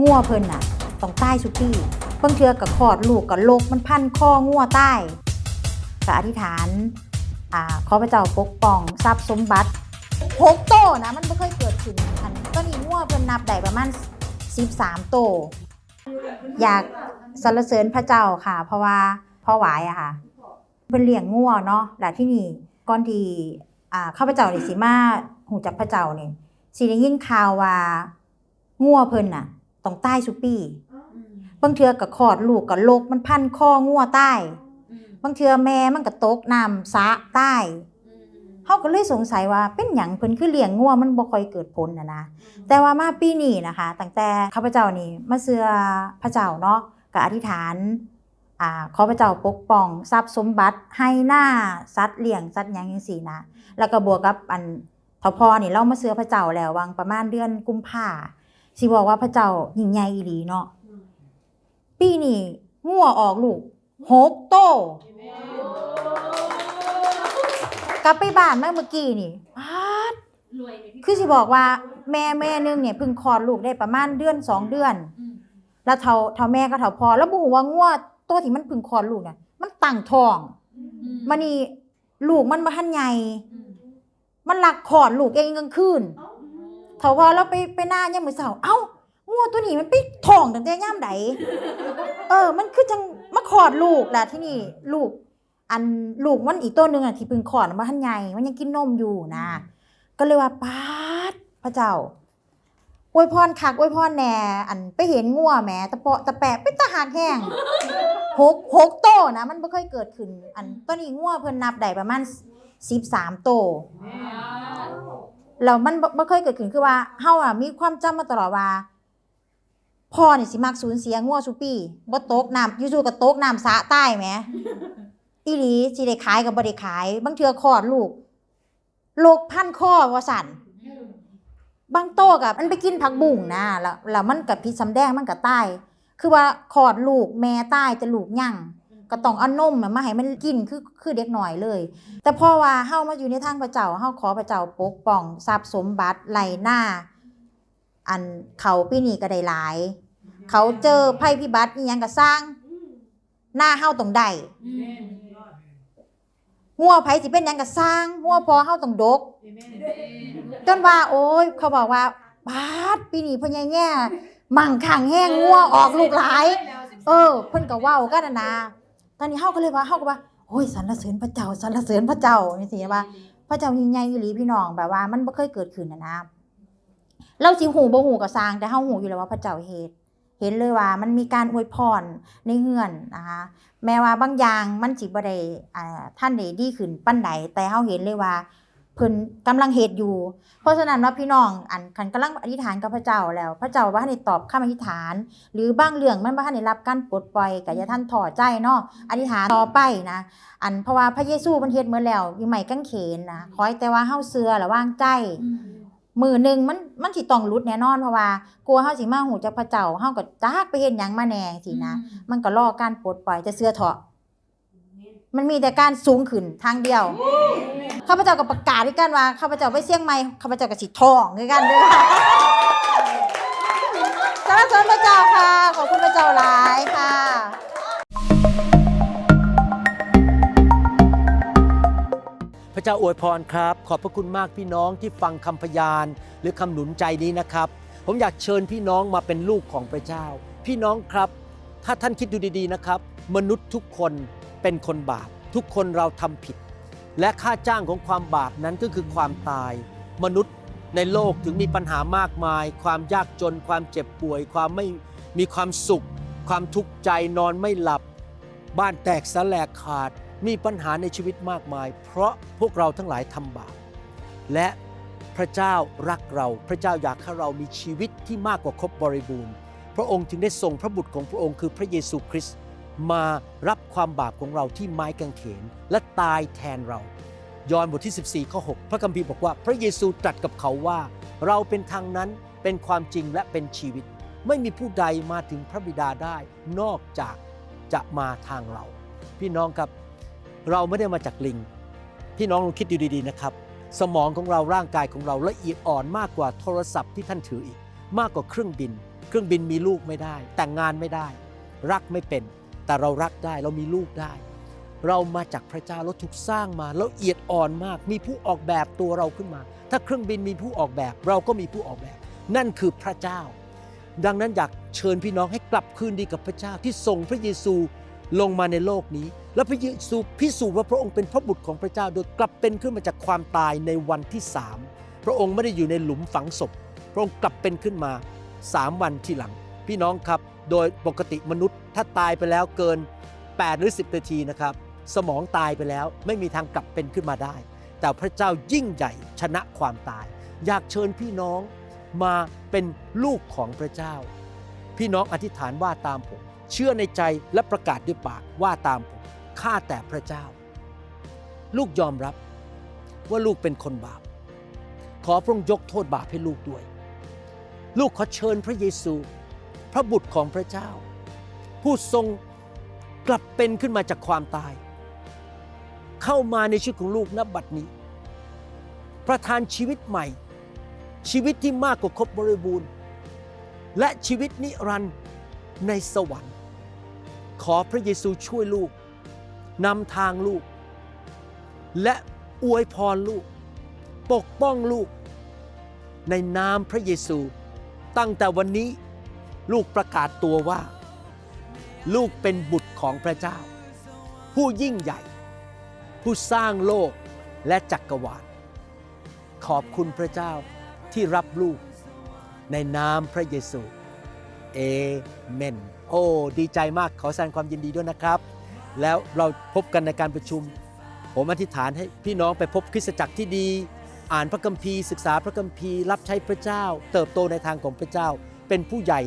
งัวเพิ่นน่ะต้องใต้สุกี้เพิ่งเทือกับคลอดลูกกับโลกมันพันคองัวใต้ก็อธิษฐานอ่าขอพระเจ้าปกป้องทรัพย์สมบัติหกโตนะมันไม่เคยเกิดขึ้นอันต้นนี้งัวเพิ่นนับได้ประมาณ13โต อยากสรรเสริญพระเจ้าค่ะ เพราะว่าพ่อหวายอะค่ะเพิ่นเลี้ยงงัวเนาะและที่นี่ก่อนที่อ่าข้าพเจ้านี่สิมาหูจักพระเจ้านี่สิได้ยินข่าวว่างัวเพิ่นน่ะ ต้องตายสุปีบางเทือกับคลอดลูกกับลกมันพันคองัวใต้บางเทือแม่มันก็ตกน้ำสระใต้เฮาก็เลยสงสัยว่าเป็นหยังเพิ่นคือเลี้ยงงัวมันบ่ค่อยเกิดผลน่ะนะแต่ว่ามาปีนี้นะคะ ตั้งแต่ข้าพเจ้านี่มาเชื่อพระเจ้าเนาะก็อธิษฐานอ่าขอพระเจ้าปกป้องทรัพย์สมบัติให้หน้าสัตว์เลี้ยงสัตว์หยังจังซี่นะแล้วก็บวกกับอันทพอนี่เรามาเชื่อพระเจ้าแล้ววังประมาณเดือนกุมภา สิบอกว่าพระเจ้ายิ่งใหญ่อีหลีเนาะปีนี้งัวออกลูกหกโตกลับไปบ้านเมื่อเมื่อกี้นี่พาดรวยเลยพี่คือสิบอกว่าแม่แม่นึงเนี่ยเพิ่งคลอดลูกได้ประมาณเดือนสองเดือนอืมแล้วเท่าเท่าแม่ก็เท่าพอ แล้วบ่ฮู้ว่างัวตัวที่มันเพิ่งคลอดลูกน่ะมันตั้งท้องอืมันนี่ลูกมันบ่ทันใหญ่อืมมันลักคลอดลูกเองกลางคืน เท่าพอแล้วไปไปหน้ายามมือเช้าเอ้างัวตัวนี้มันไปท้องตั้งแต่ย่ามใดเออ มันคือจังมาคลอดลูกแหละที่นี่ลูก อันลูกมันอีกตัวหนึงอะที่เพิ่งคลอดน่ะบ่ทันใหญ่มันยังกินนมอยู่นะ ก็เลยว่าป้าดพระเจ้าอวยพรคักอวยพรแหน่อันไปเห็นงัวแหมตะเปาะตะแปะเป็นตาหากแห้งหกหกโตนะ มันบ่เคยเกิดขึ้น อันตอนนี้งัวเพิ่นนับได้ประมาณ13โต แล้วมันบ่บ่เคยเกิดขึ้นคือว่าเฮาอะมีความจำมาตลอดว่าพ่อนี่สิมักสูญเสียงัวซุปี้บ่ตกน้ำอยู่ๆก็ตกน้ำสะใต้แหมอีหลีสิได้ขายก็บ่ได้ขาย บางเทื่อคลอดลูกโรคพันข้อว่าสั่นบางโตกับมันไปกินผักบุ้งนะแล้วแล้วมันกับพิษสำแดงมันกับใต้คือว่าคลอดลูกแม่ใต้แต่ลูกยั่ง ก็ต้องเอานมน่ะมาให้มันกินคือคือเด็กหน่อยเลย แต่พอว่าเฮามาอยู่ในทางพระเจ้าเฮาขอพระเจ้าปกป้องทรัพย์สมบัติไหลหน้า อันเขาปีนี้ก็ได้หลาย เขาเจอภัยพิบัติอีหยังก็สร้าง หน้าเฮาต้องได้อืมงัวไผสิเป็นหยังก็สร้างงัวพอเฮาต้องดกจนว่า โอ้ย เขาบอกว่าบาดปีนี้เพิ่นแง่ๆมั่งขังแห้งงัวออกลูกหลาย เออ เพิ่นก็เว้ากันนะ ตอนนี้เฮาก็เลยว่าเฮาก็ว่าโอ้ยสรรเสริญพระเจ้าสรรเสริญพระเจ้านี่สิว่า พระเจ้ายิ่งใหญ่อีหลีพี่น้องแบบว่า มันบ่เคยเกิดขึ้นนะนะเราสิหูบ่หูก็สร้าง แต่เฮาหูอยู่แล้วว่าพระเจ้าเฮ็ดเห็นเลยว่ามันมีการอวยพรในเฮือนนะคะแม้ว่าบางอย่างมันสิบ่ได้อ่าท่านได้ดีขึ้นปานใดแต่เฮาเห็นเลยว่า เพิ่นกำลังเฮ็ดอยู่ เพราะฉะนั้นว่าพี่น้องอันคันกำลังอธิษฐานกับพระเจ้าแล้ว พระเจ้าว่าให้ตอบคำอธิษฐาน หรือบางเรื่องมันบ่ทันได้รับการปลดปล่อยก็อย่าท่านท้อใจเนาะอธิษฐานต่อไปนะอันเพราะว่าพระเยซูเพิ่นเฮ็ดหมดแล้วอยู่ใหม่กางเขนนะขอให้แต่ว่าเฮาเชื่อและวางใจอืมมือหนึ่งมันมันสิต้องหลุดแน่นอนเพราะว่ากลัวเฮาสิมาหูจากพระเจ้าเฮาก็จักไปเฮ็ดหยังมาแหน่สินะมันก็รอการปลดปล่อยจะเสื้อเถาะมันมีแต่การสูงขึ้นทางเดียว ข้าพเจ้าก็ประกาศด้วยกันว่าข้าพเจ้าไปเสี่ยงใหม่ข้าพเจ้าก็สิทองด้วยกันด้วยสรรเสริญพระเจ้าค่ะ ขอบคุณพระเจ้าหลายค่ะพระเจ้าอวยพรครับ ขอบพระคุณมากพี่น้องที่ฟังคำพยาน หรือคำหนุนใจนี้นะครับ ผมอยากเชิญพี่น้องมาเป็นลูกของพระเจ้า พี่น้องครับ ถ้าท่านคิดดูดีๆนะครับ มนุษย์ทุกคนเป็นคนบาป ทุกคนเราทำผิด และค่าจ้างของความบาปนั้นก็คือความตาย มนุษย์ในโลกถึงมีปัญหามากมาย ความยากจน ความเจ็บป่วย ความไม่มีความสุข ความทุกข์ใจนอนไม่หลับ บ้านแตกสลายขาดมีปัญหาในชีวิตมากมาย เพราะพวกเราทั้งหลายทำบาปและพระเจ้ารักเรา พระเจ้าอยากให้เรามีชีวิตที่มากกว่าครบบริบูรณ์ พระองค์จึงได้ส่งพระบุตรของพระองค์คือพระเยซูคริสต์ มารับความบาปของเราที่ไม้กางเขนและตายแทนเรา ยอห์นบทที่ 14ข้อ6พระคัมภีร์บอกว่า พระเยซูตรัสกับเขาว่า เราเป็นทางนั้นเป็นความจริงและเป็นชีวิต ไม่มีผู้ใดมาถึงพระบิดาได้ นอกจากจะมาทางเรา พี่น้องครับ เราไม่ได้มาจากลิง พี่น้องลองคิดดูดีๆนะครับ สมองของเราร่างกายของเราละเอียดอ่อนมากกว่าโทรศัพท์ที่ท่านถืออีก มากกว่าเครื่องบิน เครื่องบินมีลูกไม่ได้ แต่งงานไม่ได้ รักไม่เป็น แต่เรารักได้เรามีลูกได้ เรามาจากพระเจ้าเราถูกสร้างมา แล้วเอียดอ่อนมาก มีผู้ออกแบบตัวเราขึ้นมา ถ้าเครื่องบินมีผู้ออกแบบ เราก็มีผู้ออกแบบ นั่นคือพระเจ้า ดังนั้นอยากเชิญพี่น้องให้กลับคืนดีกับพระเจ้าที่ส่งพระเยซูลงมาในโลกนี้ และพระเยซูพิสูจน์ว่าพระองค์เป็นพระบุตรของพระเจ้าโดยกลับเป็นขึ้นมาจากความตายในวันที่สามพระองค์ไม่ได้อยู่ในหลุมฝังศพ พระองค์กลับเป็นขึ้นมาสามวันทีหลัง พี่น้องครับ โดยปกติมนุษย์ถ้าตายไปแล้วเกิน 8 หรือ 10 นาทีนะครับ สมองตายไปแล้วไม่มีทางกลับเป็นขึ้นมาได้ แต่พระเจ้ายิ่งใหญ่ชนะความตาย อยากเชิญพี่น้องมาเป็นลูกของพระเจ้า พี่น้องอธิษฐานว่าตามผม เชื่อในใจและประกาศด้วยปากว่าตามผมข้าแต่พระเจ้า ลูกยอมรับว่าลูกเป็นคนบาป ขอพระองค์ยกโทษบาปให้ลูกด้วย ลูกขอเชิญพระเยซู พระบุตรของพระเจ้า ผู้ทรงกลับเป็นขึ้นมาจากความตาย เข้ามาในชีวิตของลูกณบัดนี้ ประทานชีวิตใหม่ ชีวิตที่มากกว่าครบบริบูรณ์ และชีวิตนิรันดร์ในสวรรค์ ขอพระเยซูช่วยลูกนำทางลูก และอวยพรลูก ปกป้องลูก ในนามพระเยซู ตั้งแต่วันนี้ ลูกประกาศตัวว่า ลูกเป็นบุตรของพระเจ้า ผู้ยิ่งใหญ่ ผู้สร้างโลกและจักรวาล ขอบคุณพระเจ้าที่รับลูก ในนามพระเยซูเอเมน โอ้ ดีใจมากขอแสดงความยินดีด้วยนะครับ แล้วเราพบกันในการประชุม ผมอธิษฐานให้พี่น้องไปพบคริสตจักรที่ดี อ่านพระคัมภีร์ ศึกษาพระคัมภีร์ รับใช้พระเจ้า เติบโตในทางของพระเจ้า เป็นผู้ใหญ่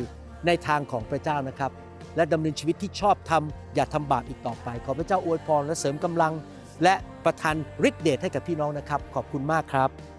ในทางของพระเจ้านะครับ และดำเนินชีวิตที่ชอบทำอย่าทำบาปอีกต่อไป ขอพระเจ้าอวยพรและเสริมกำลัง และประทานฤทธิเดชให้กับพี่น้องนะครับ ขอบคุณมากครับ